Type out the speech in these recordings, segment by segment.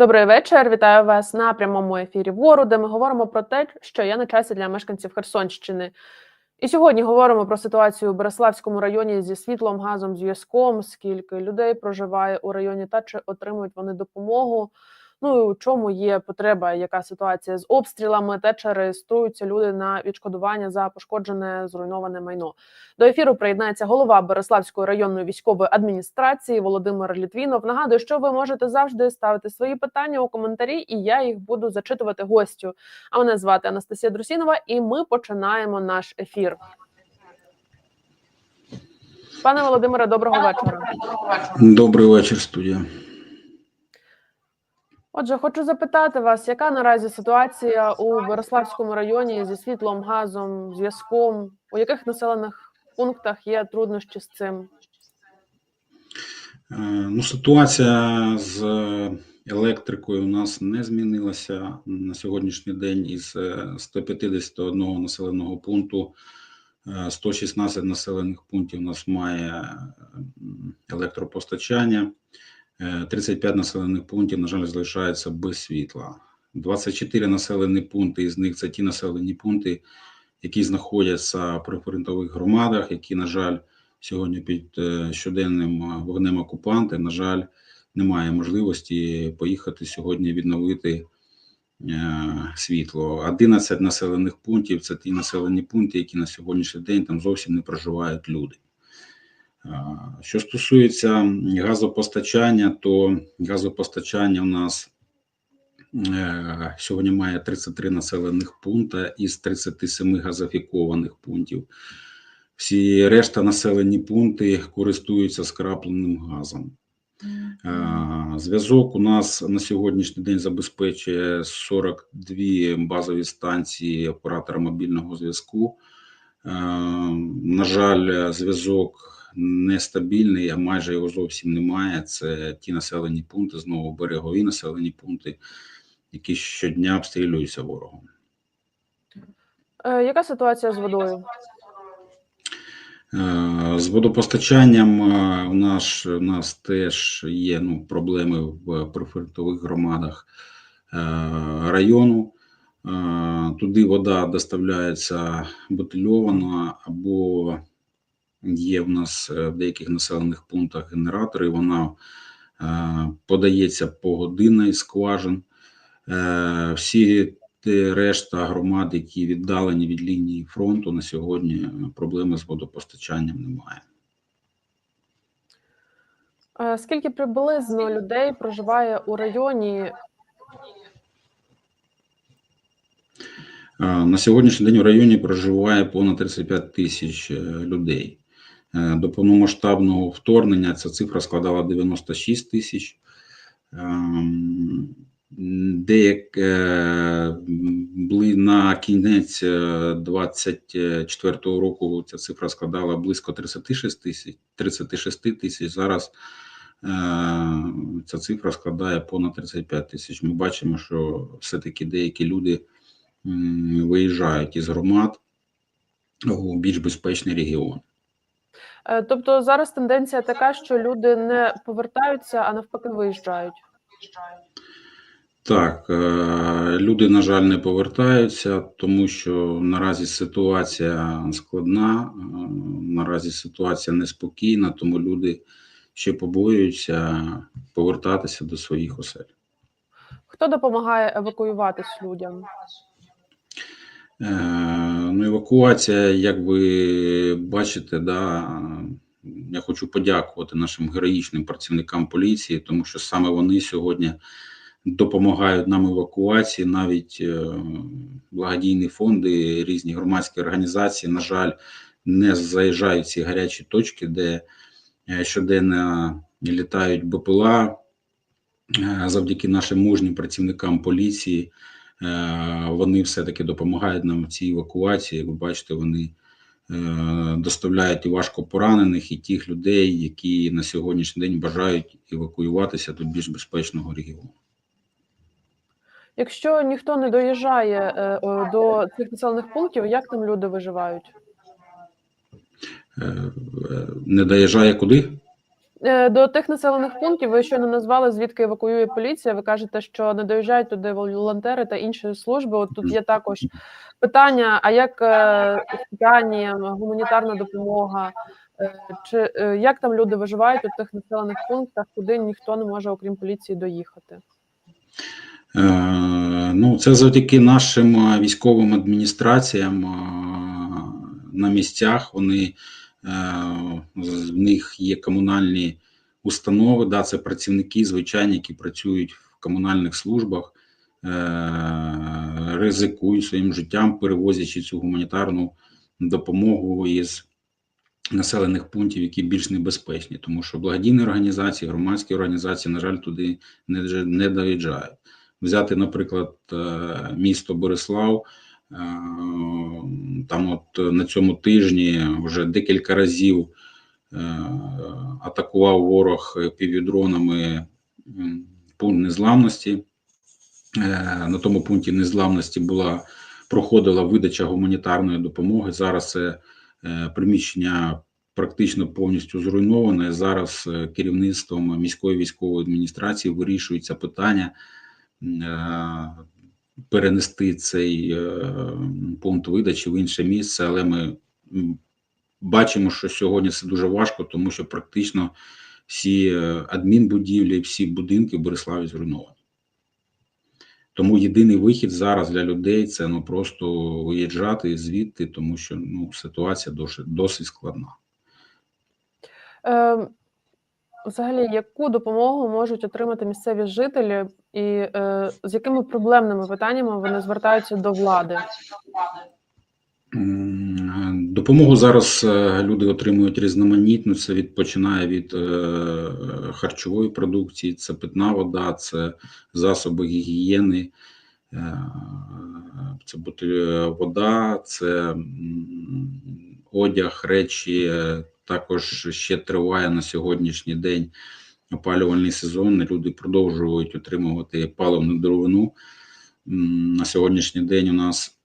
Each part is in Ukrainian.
Добрий вечір. Вітаю вас на прямому ефірі вору, де ми говоримо про те, що є на часі для мешканців Херсонщини. І сьогодні говоримо про ситуацію у Береславському районі зі світлом, газом, зв'язком, скільки людей проживає у районі та чи отримують вони допомогу. Ну і у чому є потреба, яка ситуація з обстрілами, та чи реєструються люди на відшкодування за пошкоджене зруйноване майно. До ефіру приєднається голова Береславської районної військової адміністрації Володимир Літвінов. Нагадую, що ви можете завжди ставити свої питання у коментарі, і я їх буду зачитувати гостю. А мене звати Анастасія Друсінова, і ми починаємо наш ефір. Пане Володимире, доброго вечора. Добрий вечір, студія. Отже, хочу запитати вас, яка наразі ситуація у Береславському районі зі світлом, газом, зв'язком? У яких населених пунктах є труднощі з цим? Е, Ну, ситуація з електрикою у нас не змінилася на сьогоднішній день. Із е, 151 населеного пункту е, 116 населених пунктів у нас має електропостачання. Е, 35 населених пунктів, на жаль, залишаються без світла. 24 населені пункти, із них це ті населені пункти, які знаходяться в прифронтових громадах, які, на жаль, сьогодні під е, щоденним е, вогнем окупанти, на жаль, немає можливості поїхати сьогодні відновити е, світло. 11 населених пунктів це ті населені пункти, які на сьогоднішній день там зовсім не проживають люди. Що стосується газопостачання, то газопостачання у нас е, сьогодні має 33 населених пункти із 37 газифікованих пунктів. Всі решта населені пункти користуються скрапленим газом. Е, Зв'язок у нас на сьогоднішній день забезпечує 42 базові станції оператора мобільного зв'язку. Е, На жаль, зв'язок нестабільний, а майже його зовсім немає. Це ті населені пункти, знову берегові населені пункти, які щодня обстрілюються ворогом. Е, Яка ситуація з водою? Е, З водопостачанням е, у нас, у нас теж є ну, проблеми в прифронтових громадах е, району. Туди вода доставляється бутильована або є в нас е, в деяких населених пунктах генератори. Вона е, подається погодинно із скважин. Е, Всі те решта громад, які віддалені від лінії фронту, на сьогодні проблеми з водопостачанням немає. Скільки приблизно людей проживає у районі? На сьогоднішній день в районі проживає понад 35 тисяч людей. Е, До повномасштабного вторгнення ця цифра складала 96 тисяч. Ем, Деяк е, на кінець е, 24 року ця цифра складала близько 36 тисяч. 36 тисяч. Зараз е, ця цифра складає понад 35 тисяч. Ми бачимо, що все-таки деякі люди виїжджають із громад у більш безпечний регіон. Е, Тобто зараз тенденція така, що люди не повертаються, а навпаки виїжджають. Так, е, люди, на жаль, не повертаються, тому що наразі ситуація складна, е, наразі ситуація неспокійна, тому люди ще побоюються повертатися до своїх осель. Хто допомагає евакуюватись людям? Е, Ну, евакуація, як ви бачите, да, я хочу подякувати нашим героїчним працівникам поліції, тому що саме вони сьогодні допомагають нам евакуації. Навіть е, благодійні фонди, різні громадські організації, на жаль, не заїжджають ці гарячі точки, де е, щоденно літають БПЛА. Завдяки нашим мужнім працівникам поліції вони все-таки допомагають нам в цій евакуації. Ви бачите, вони е, доставляють і важко поранених, і тих людей, які на сьогоднішній день бажають евакуюватися до більш безпечного регіону. Якщо ніхто не доїжджає е, е, до цих населених пунктів, як там люди виживають? Е, е, Не доїжджає куди? Е, до тих населених пунктів ви щойно назвали, звідки евакуює поліція. Ви кажете, що не доїжджають туди волонтери та інші служби. От тут є також питання: а як е, соціальні, гуманітарна допомога? Е, Чи е, як там люди виживають у тих населених пунктах, куди ніхто не може, окрім поліції, доїхати? Е, Ну, це завдяки нашим е, військовим адміністраціям е, на місцях. Вони е, в них є комунальні установи. Да, це працівники, звичайні, які працюють в комунальних службах, е, ризикують своїм життям, перевозячи цю гуманітарну допомогу із населених пунктів, які більш небезпечні, тому що благодійні організації, громадські організації, на жаль, туди не, не доїжджають взяти, наприклад, е, місто Борислав. Е, Там, от на цьому тижні вже декілька разів е, атакував ворог півдронами пункт незламності. Е, На тому пункті незламності була проходила видача гуманітарної допомоги. Зараз це е, приміщення практично повністю зруйноване. Зараз е, керівництвом міської військової адміністрації вирішується питання е, перенести цей е, пункт видачі в інше місце, але ми бачимо, що сьогодні це дуже важко, тому що практично всі е, адмінбудівлі, всі будинки в Бориславі зруйновані. Тому єдиний вихід зараз для людей це ну просто виїжджати звідти, тому що ну ситуація досить, досить складна. Взагалі, яку допомогу можуть отримати місцеві жителі, і е, з якими проблемними питаннями вони звертаються до влади? Допомогу зараз е, люди отримують різноманітну. Це від починає від е, харчової продукції, це питна вода, це засоби гігієни, е, це вода, це одяг, речі. Е, Також ще триває на сьогоднішній день опалювальний сезон. Люди продовжують отримувати паливну деревину. На сьогоднішній день у нас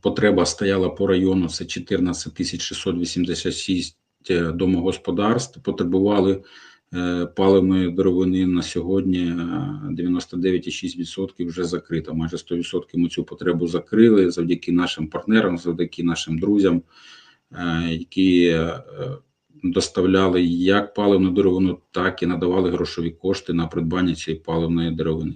Потреба стояла по району, це 14 тисяч 686 е, домогосподарств потребували е, паливної деревини на сьогодні е, 99,6% вже закрито. Майже 100% ми цю потребу закрили завдяки нашим партнерам, завдяки нашим друзям, е, які е, доставляли як паливну деревину, так і надавали грошові кошти на придбання цієї паливної деревини.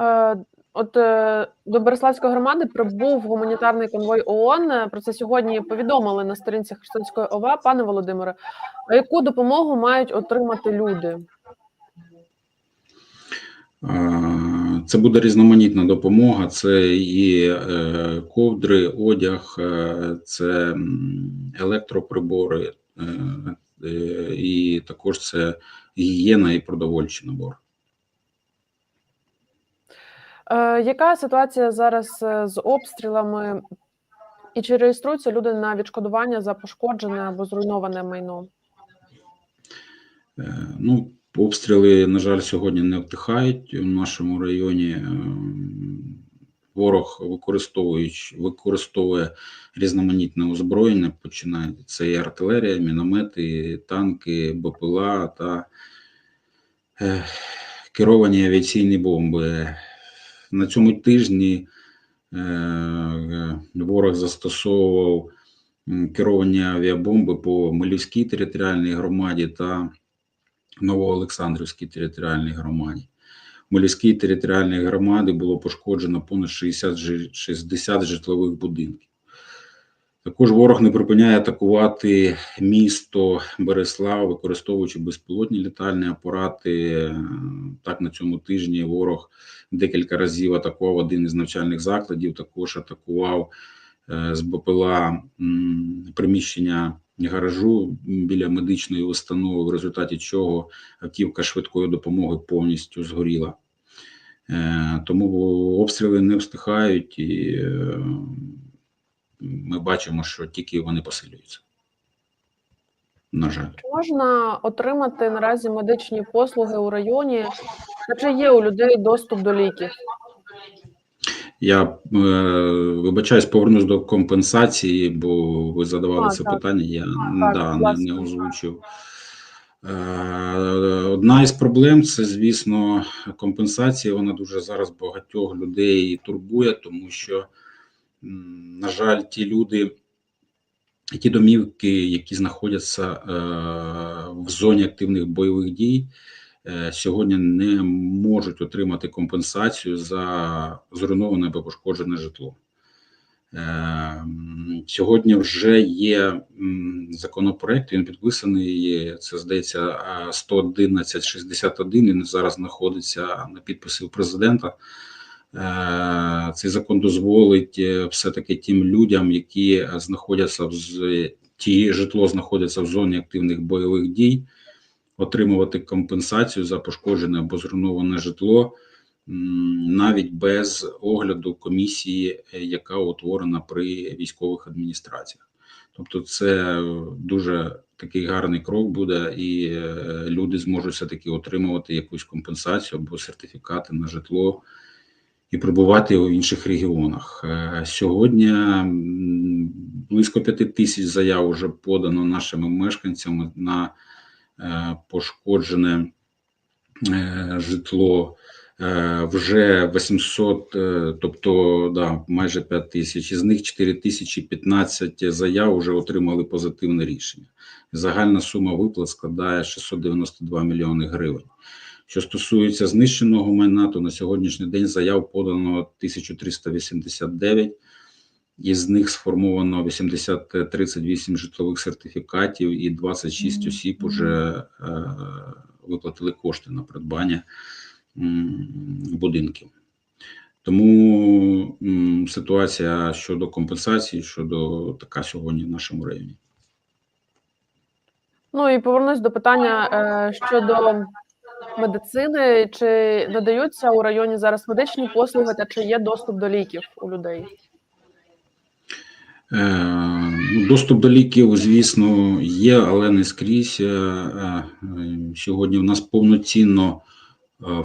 Е, От е, до Береславської громади прибув гуманітарний конвой ООН. Е, Про це сьогодні повідомили на сторінці Херсонської ОВА. Пане Володимире, а яку допомогу мають отримати люди? Е, Це буде різноманітна допомога. Це і е, ковдри, одяг, е, це електроприбори, е, і також це гігієна і продовольчий набор. Яка ситуація зараз з обстрілами? І чи реєструються люди на відшкодування за пошкоджене або зруйноване майно? Ну, обстріли, на жаль, сьогодні не втихають у нашому районі. Е, Ворог використовує різноманітне озброєння, починає це і артилерія, міномети, танки, БПЛА та е, керовані авіаційні бомби. На цьому тижні е, ворог застосовував керовані авіабомби по Милівській територіальній громаді та Новоолександрівській територіальній громаді. В Милівській територіальній громаді було пошкоджено понад 60, жи- 60 житлових будинків. Також ворог не припиняє атакувати місто Береслав, використовуючи безпілотні літальні апарати. Так, на цьому тижні ворог декілька разів атакував один із навчальних закладів, також атакував е, з БПЛА приміщення гаражу біля медичної установи, в результаті чого автівка швидкої допомоги повністю згоріла. Е, Тому обстріли не встихають, і е, ми бачимо, що тільки вони посилюються. На жаль. Чи можна отримати наразі медичні послуги у районі? Чи є у людей доступ до ліків? Я е, вибачаюсь, повернусь до компенсації, бо ви задавали А, це так. питання. Я Так, да, будь не, не озвучив. Е, Одна із проблем це, звісно, компенсація. Вона дуже зараз багатьох людей турбує, тому що, на жаль, ті люди, ті домівки, які знаходяться е, в зоні активних бойових дій, сьогодні не можуть отримати компенсацію за зруйноване або пошкоджене житло. Е, Сьогодні вже є законопроект, він підписаний. Це здається е, 111.61, Він зараз знаходиться на підписі у президента. Е, Цей закон дозволить е, все-таки тим людям, які е, знаходяться в ті житло знаходиться в зоні активних бойових дій, отримувати компенсацію за пошкоджене або зруйноване житло навіть без огляду комісії, е, яка утворена при військових адміністраціях. Тобто, це дуже такий гарний крок буде, і е, люди зможуть все таки отримувати якусь компенсацію або сертифікати на житло і прибувати в інших регіонах. Е, Сьогодні близько п'яти тисяч заяв вже подано нашими мешканцями на пошкоджене е, житло. Е, Вже 800, е, тобто да, майже 5 тисяч. Із них 4015 заяв вже отримали позитивне рішення. Загальна сума виплат складає 692 мільйони гривень. Що стосується знищеного майна, то на сьогоднішній день заяв подано 1389, із них сформовано 800 38 житлових сертифікатів і 26 Мгм. осіб уже е, виплатили кошти на придбання будинків. Тому ситуація щодо компенсації, щодо така сьогодні в нашому районі. Ну і повернусь до питання е, щодо медицини. Чи надаються у районі зараз медичні послуги та чи є доступ до ліків у людей? Е, ну, Доступ до ліків, звісно, є, але не скрізь. Е, е, Сьогодні в нас повноцінно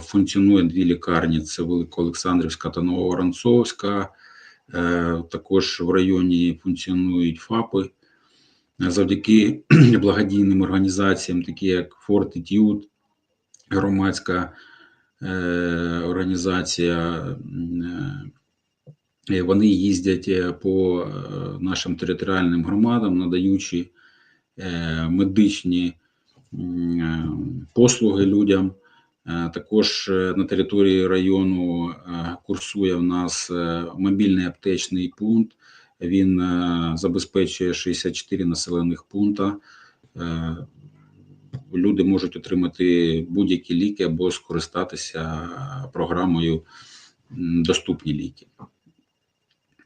функціонує дві лікарні: це Великоолександрівська та Нововоронцовська. Також в районі функціонують ФАПи завдяки благодійним організаціям, такі як Fortitude, громадська організація. Вони їздять е, по е, нашим територіальним громадам, надаючи е, медичні послуги людям. Також на території району курсує в нас мобільний аптечний пункт. Він забезпечує 64 населених пункта. Люди можуть отримати будь-які ліки або скористатися програмою Доступні ліки.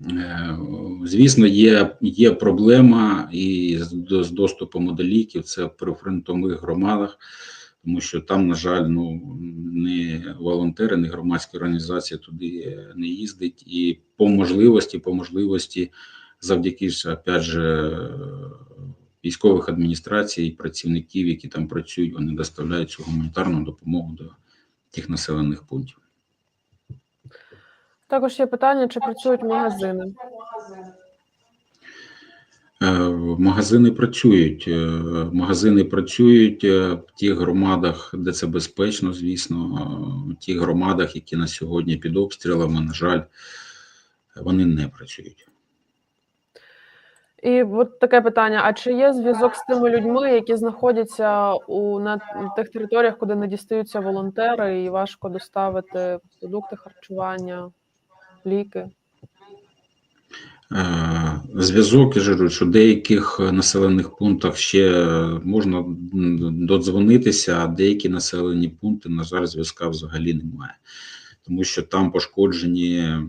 Е, Звісно, є, є проблема і з, доступом до ліків. Це в прифронтових громадах, тому що там, на жаль, ну не волонтери, не громадські організації туди не їздить. І по можливості, по можливості, завдяки опять же, військових адміністрацій, працівників, які там працюють, вони доставляють цю гуманітарну допомогу до тих населених пунктів. Також є питання, чи працюють магазини. Е, Магазини працюють. е, Магазини працюють е, в тих громадах, де це безпечно, звісно. В тих громадах, які на сьогодні під обстрілами, на жаль, вони не працюють. І от таке питання: а чи є зв'язок з тими людьми, які знаходяться у на тих територіях, куди не дістаються волонтери, і важко доставити продукти харчування, ліки? Е, Зв'язок я кажу, що в деяких населених пунктах ще можна додзвонитися, а деякі населені пункти, на жаль, зв'язка взагалі немає, тому що там пошкоджені е,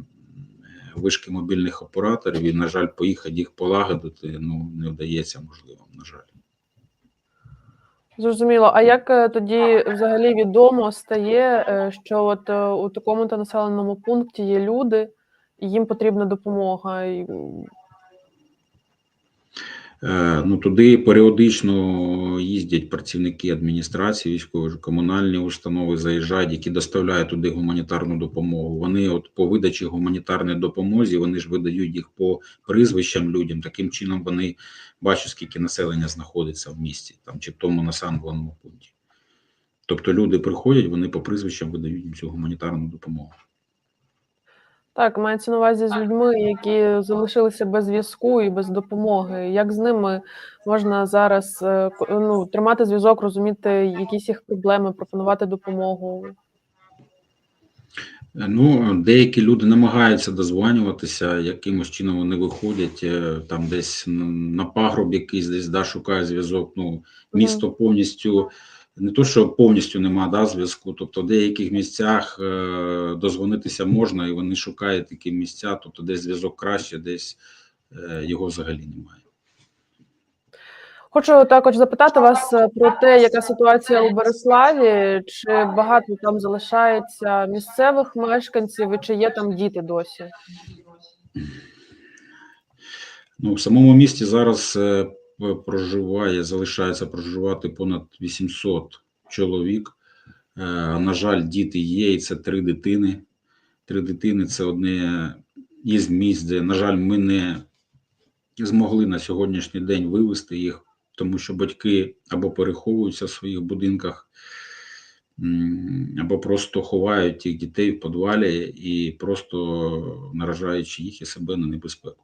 вишки мобільних операторів, і, на жаль, поїхати їх полагодити ну, не вдається можливо, на жаль. Зрозуміло. А як е, тоді взагалі відомо стає, е, що от е, у такому то населеному пункті є люди, і їм потрібна допомога? Е, Ну, туди періодично їздять працівники адміністрації, військової комунальні установи заїжджають, які доставляють туди гуманітарну допомогу. Вони, от по видачі гуманітарної допомоги, вони ж видають їх по прізвищам людям. Таким чином вони бачать, скільки населення знаходиться в місті, там чи в тому населеному пункті. Тобто люди приходять, вони по прізвищам видають їм цю гуманітарну допомогу. Так, мається на увазі з людьми, які залишилися без зв'язку і без допомоги. Як з ними можна зараз е, ну, тримати зв'язок, розуміти якісь їх проблеми, пропонувати допомогу? Ну, деякі люди намагаються дозванюватися, якимось чином вони виходять е, там десь на пагроб якийсь, десь да, шукають зв'язок. Ну, місто повністю не то, що повністю нема да, зв'язку. Тобто, в деяких місцях е, дозвонитися можна, і вони шукають такі місця, тобто десь зв'язок краще, десь е, його взагалі немає. Хочу також запитати вас е, про те, яка ситуація у Береславі, чи багато там залишається місцевих мешканців, і чи є там діти досі? Ну, в самому місті зараз е, проживає, залишається проживати понад 800 чоловік. Е, На жаль, діти є, і це три дитини. Три дитини це одне із місць, де, на жаль, ми не змогли на сьогоднішній день вивезти їх, тому що батьки або переховуються в своїх будинках, або просто ховають тих дітей в підвалі і просто наражаючи їх і себе на небезпеку.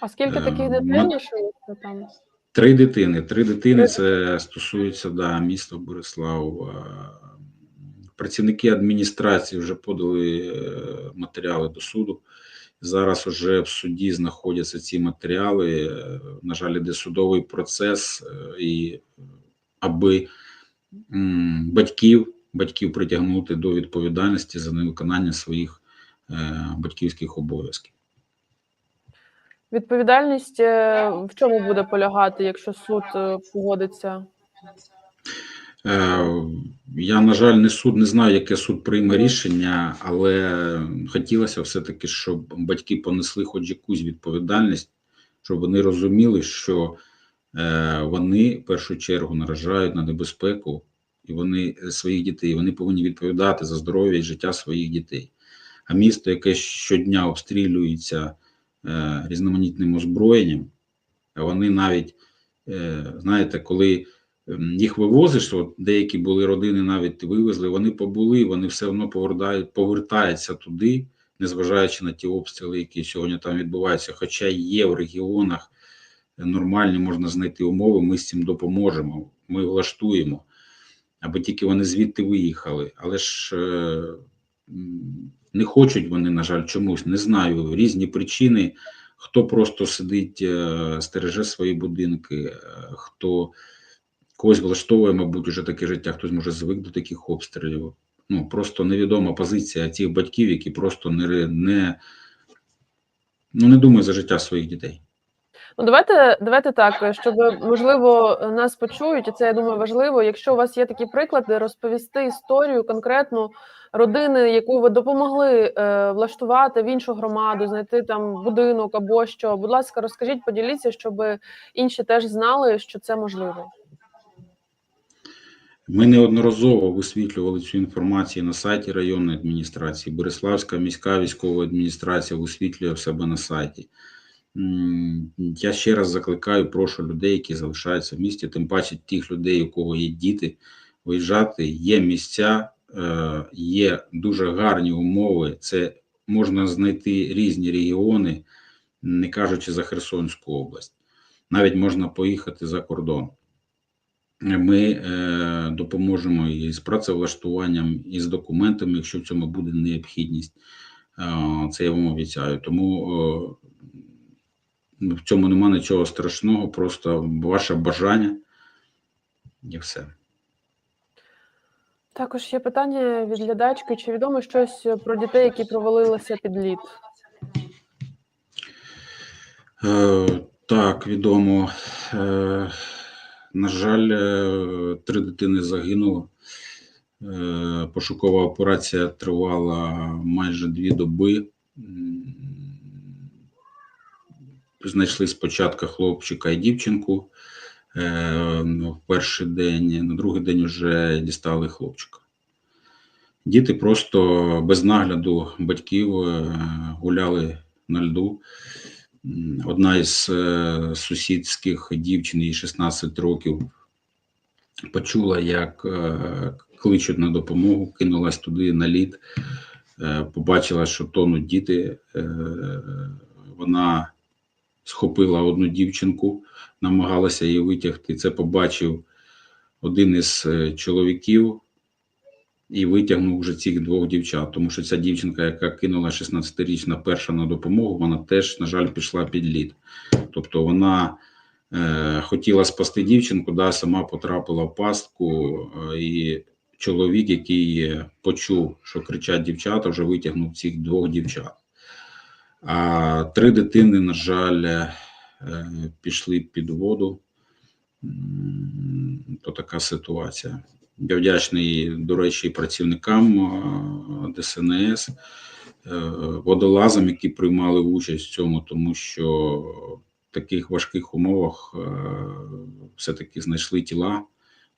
А скільки Е, таких мат- дітей лишилося там? Три дитини. Три дитини це стосується да, міста Борислав. Працівники адміністрації вже подали е, матеріали до суду. Зараз вже в суді знаходяться ці матеріали. Е, На жаль, іде судовий процес, е, і аби батьків, батьків притягнути до відповідальності за невиконання своїх батьківських обов'язків. Відповідальність е, в чому буде полягати, якщо суд е, погодиться? Е, Я, на жаль, не суд не знаю, яке суд прийме рішення, але хотілося все-таки, щоб батьки понесли хоч якусь відповідальність, щоб вони розуміли, що е, вони в першу чергу наражають на небезпеку і вони своїх дітей, вони повинні відповідати за здоров'я і життя своїх дітей. А місто, яке щодня обстрілюється е, різноманітним озброєнням, вони навіть, е, знаєте, коли ем, їх вивозиш, от деякі були родини навіть вивезли, вони побули, вони все одно повертаються туди, незважаючи на ті обстріли, які сьогодні там відбуваються. Хоча є в регіонах нормальні, можна знайти умови, ми з цим допоможемо, ми влаштуємо, аби тільки вони звідти виїхали. Але ж е, не хочуть вони, на жаль, чомусь, не знаю, різні причини. Хто просто сидить, е, стереже свої будинки, е, хто когось влаштовує, мабуть, уже таке життя, хтось може звик до таких обстрілів. Ну, просто невідома позиція цих батьків, які просто не, не, ну, не думають за життя своїх дітей. Ну, давайте, давайте так, щоб можливо нас почують, і це я думаю важливо. Якщо у вас є такі приклади, розповісти історію конкретну родини, яку ви допомогли е, влаштувати в іншу громаду, знайти там будинок або що. Будь ласка, розкажіть, поділіться, щоб інші теж знали, що це можливо. Ми неодноразово висвітлювали цю інформацію на сайті районної адміністрації. Береславська міська військова адміністрація висвітлює в себе на сайті. Я ще раз закликаю, прошу людей, які залишаються в місті, тим паче тих людей, у кого є діти, виїжджати. Є місця, е, є дуже гарні умови. Це можна знайти різні регіони, не кажучи за Херсонську область. Навіть можна поїхати за кордон. Ми е, допоможемо і з працевлаштуванням, і з документами, якщо в цьому буде необхідність. Е, це я вам обіцяю. Тому в цьому нема нічого страшного, просто ваше бажання і все. Також є питання від глядачки: чи відомо щось про дітей, які провалилися під лід? Е, так, відомо. Е, на жаль, е, три дитини загинуло. Е, пошукова операція тривала майже дві доби. Знайшли спочатку хлопчика і дівчинку е, в перший день, на другий день вже дістали хлопчика. Діти просто без нагляду батьків е, гуляли на льду. Одна із е, сусідських дівчин, їй 16 років, почула, як кличуть на допомогу, кинулась туди на лід, побачила, що тонуть діти. Вона схопила одну дівчинку, намагалася її витягти. Це побачив один із е, чоловіків і витягнув вже цих двох дівчат. Тому що ця дівчинка, яка кинула 16-річна перша на допомогу, вона теж, на жаль, пішла під лід. Тобто вона е, хотіла спасти дівчинку, да, сама потрапила в пастку, е, і чоловік, який почув, що кричать дівчата, вже витягнув цих двох дівчат. А три дитини, на жаль, е, пішли під воду. То така ситуація. Я вдячний, до речі, працівникам е, ДСНС, е, водолазам, які приймали участь в цьому, тому що в таких важких умовах все-таки знайшли тіла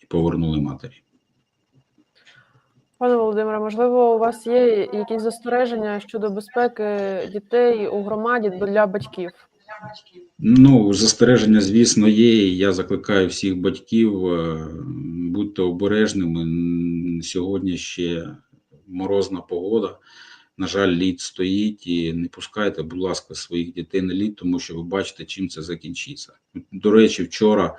і повернули матері. Пане Володимире, можливо, у вас є якісь застереження щодо безпеки дітей у громаді для батьків? Ну, застереження, звісно, є. Я закликаю всіх батьків е, будьте обережними. Сьогодні ще морозна погода. На жаль, лід стоїть і не пускайте, будь ласка, своїх дітей на лід, тому що ви бачите, чим це закінчиться. До речі, вчора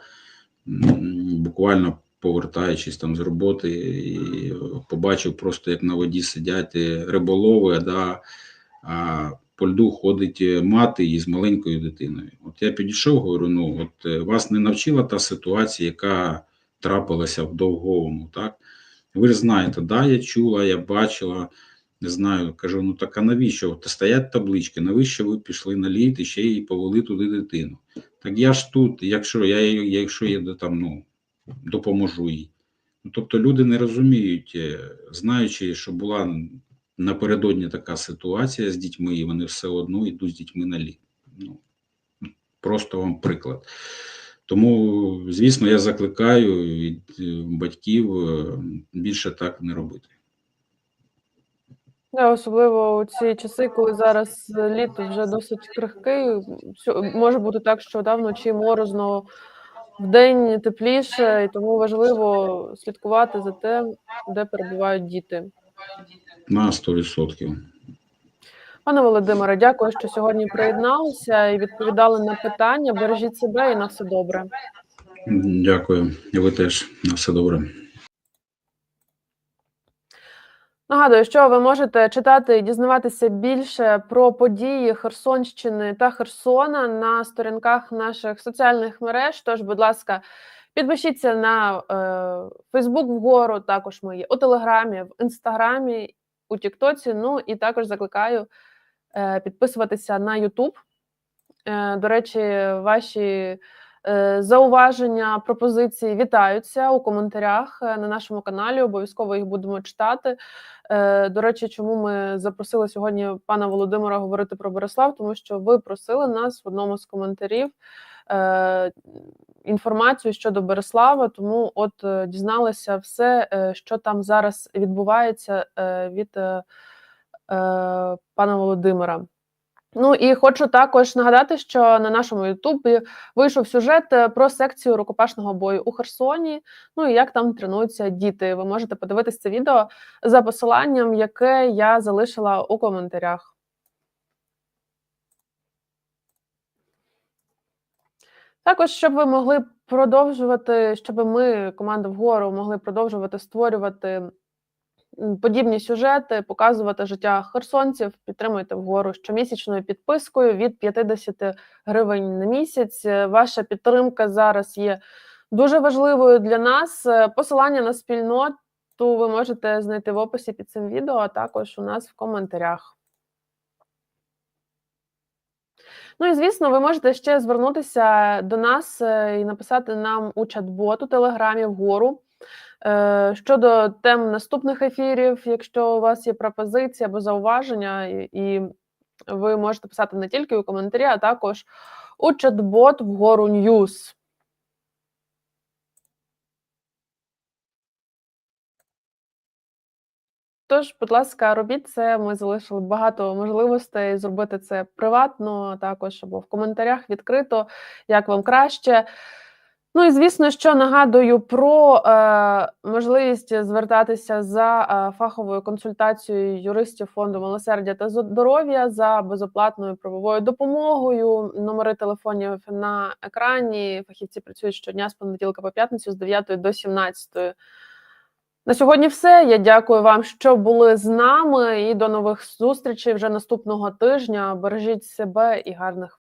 буквально повертаючись там з роботи, і побачив просто, як на воді сидять е, риболови, да, а по льду ходить е, мати із маленькою дитиною. От я підійшов, говорю: ну от е, вас не навчила та ситуація, яка трапилася в довговому, так? Ви ж знаєте, да, я чула, я бачила, не знаю, кажу, ну так а навіщо? От стоять таблички, навіщо ви пішли на лід і ще й повели туди дитину? Так я ж тут, якщо я, якщо я там, ну, допоможу їй. Ну, тобто люди не розуміють, е, знаючи, що була напередодні така ситуація з дітьми, і вони все одно йдуть з дітьми на лід. Ну, просто вам приклад. Тому, звісно, я закликаю від е, батьків е, більше так не робити. Да, особливо у ці часи, коли зараз літо вже досить крихкий. Може бути так, що да, вночі морозно, вдень тепліше, і тому важливо слідкувати за тим, де перебувають діти. На 100%. Пане Володимире, дякую, що сьогодні приєдналися і відповідали на питання. Бережіть себе і на все добре. Дякую. І ви теж. На все добре. Нагадую, що ви можете читати і дізнаватися більше про події Херсонщини та Херсона на сторінках наших соціальних мереж. Тож, будь ласка, підпишіться на Фейсбук вгору. Також ми є у Телеграмі, в Інстаграмі, у Тіктоці. Ну і також закликаю е, підписуватися на Ютуб. Е, до речі, ваші зауваження, пропозиції вітаються у коментарях е, на нашому каналі. Обов'язково їх будемо читати. Е, До речі, чому ми запросили сьогодні пана Володимира говорити про Борислав? Тому що ви просили нас в одному з коментарів е, інформацію щодо Борислава. Тому от е, дізналися все, е, що там зараз відбувається е, від е, е, пана Володимира. Ну і хочу також нагадати, що на нашому Ютубі вийшов сюжет е, про секцію рукопашного бою у Херсоні. Ну і як там тренуються діти. Ви можете подивитися це відео за посиланням, яке я залишила у коментарях. Також, щоб ви могли продовжувати, щоб ми, команда вгору, могли продовжувати створювати подібні сюжети, показувати життя херсонців, підтримуйте вгору щомісячною підпискою від 50 гривень на місяць. Е, Ваша підтримка зараз є дуже важливою для нас. Е, Посилання на спільноту ви можете знайти в описі під цим відео, а також у нас в коментарях. Ну і звісно, ви можете ще звернутися до нас е, і написати нам у чат-бот у Телеграмі вгору щодо тем наступних ефірів, якщо у вас є пропозиції або зауваження, і ви можете писати не тільки у коментарі, а також у чат-бот вгору Ньюс. Тож, будь ласка, робіть це. Ми залишили багато можливостей зробити це приватно, також або в коментарях відкрито, як вам краще. Ну і звісно, що нагадую про е, можливість звертатися за е, фаховою консультацією юристів фонду милосердя та здоров'я за безоплатною правовою допомогою. Номери телефонів на екрані. Фахівці працюють щодня з понеділка по п'ятницю з 9 до 17. На сьогодні все. Я дякую вам, що були з нами, і до нових зустрічей вже наступного тижня. Бережіть себе і гарних